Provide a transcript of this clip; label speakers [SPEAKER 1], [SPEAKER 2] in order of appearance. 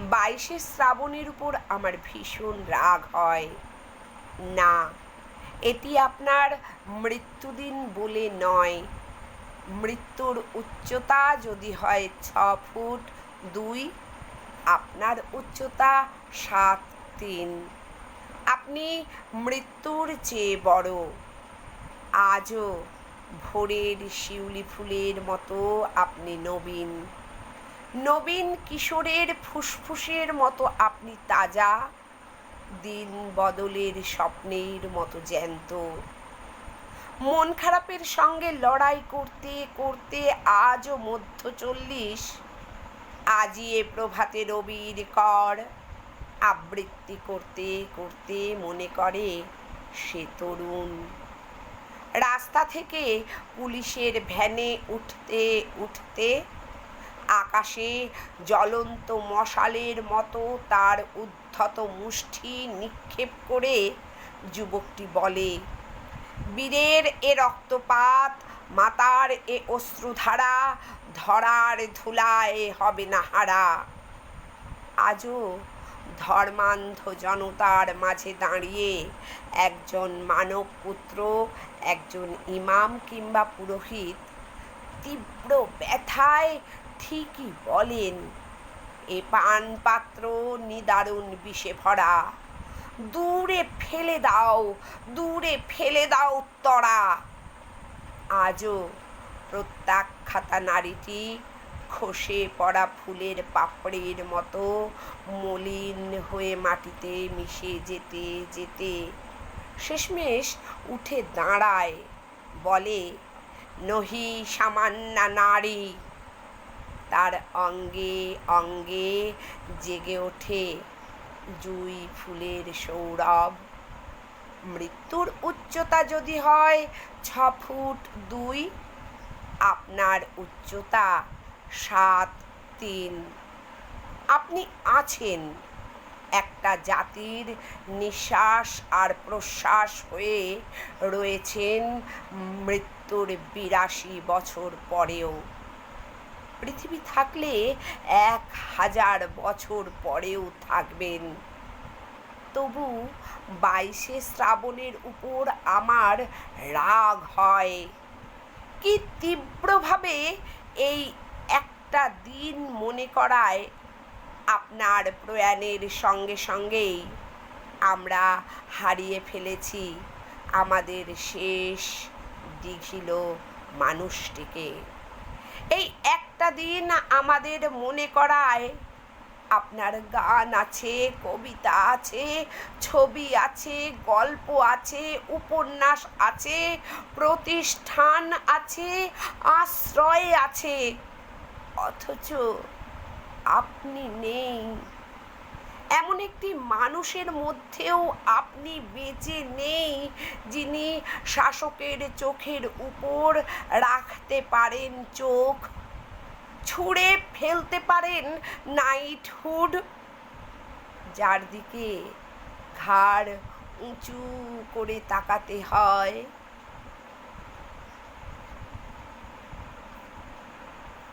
[SPEAKER 1] বাইশে শ্রাবণের উপর আমার ভীষণ রাগ হয়। না, এটি আপনার মৃত্যুদিন বলে নয়। মৃত্যুর উচ্চতা যদি হয় ছ ফুট দুই, আপনার উচ্চতা সাত তিন। আপনি মৃত্যুর চেয়ে বড়। আজও ভোরের শিউলি ফুলের মতো আপনি নবীন। নবীন কিশোরের ফুসফুসের মতো আপনি তাজা, দিন বদলের স্বপ্নের মতো জ্যান্ত। মন খারাপের সঙ্গে লড়াই করতে করতে আজও মধ্য চল্লিশ আজিয়ে প্রভাতে রবির কর। আবৃত্তি করতে করতে মনে করে সে তরুণ। রাস্তা থেকে পুলিশের ভ্যানে উঠতে উঠতে আকাশে জ্বলন্ত মশালের মতো তার উদ্ধত মুষ্টি নিক্ষেপ করে যুবকটি বলে, বীরের এ রক্তপাত মাতার এ অশ্রুধারা ধরার ধুলায় হবে না হারা। আজও ধর্মান্ধ জনতার মাঝে দাঁড়িয়ে একজন মানব পুত্র, একজন ইমাম কিংবা পুরোহিত তীব্র ব্যথায় ঠিকই বলেন। এ পান পাত্র নিদারুণ বিষে ভরা। দূরে ফেলে দাও, দূরে ফেলে দাও তরা। আজও প্রত্যাখ্যাতা নারীটি খসে পড়া ফুলের পাপড়ির মতো মলিন হয়ে মাটিতে মিশে যেতে যেতে। শেষমেশ উঠে দাঁড়ায়, বলে, নহি সামান্যা নারী। তার অঙ্গে অঙ্গে জেগে ওঠে জুই ফুলের সৌরভ। মৃত্যুর উচ্চতা যদি হয় ছ ফুট দুই, আপনার উচ্চতা সাত, তিন। আপনি আছেন একটা জাতির নিঃশ্বাস আর প্রশ্বাস হয়ে রয়েছেন মৃত্যুর বিরাশি বছর পরেও। পৃথিবী থাকলে এক হাজার বছর পরেও থাকবেন। তবু বাইশে শ্রাবণের উপর আমার রাগ হয়। কি তীব্রভাবে এই একটা দিন মনে করায় আপনার প্রয়াণের সঙ্গে সঙ্গেই। আমরা হারিয়ে ফেলেছি আমাদের শেষ দিঘিল মানুষটিকে। এই একটা দিন আমাদের মনে করায়। আপনার গান আছে, কবিতা আছে, ছবি আছে, গল্প আছে, উপন্যাস আছে, প্রতিষ্ঠান আছে, আশ্রয় আছে। অথচ আপনি নেই। এমন একটি মানুষের মধ্যেও আপনি বেঁচে নেই, যিনি শাসকের চোখের উপর রাখতে পারেন চোখ। ছুঁড়ে ফেলতে পারেন নাইটহুড যার দিকে ঘাড় উঁচু করে তাকাতে হয়।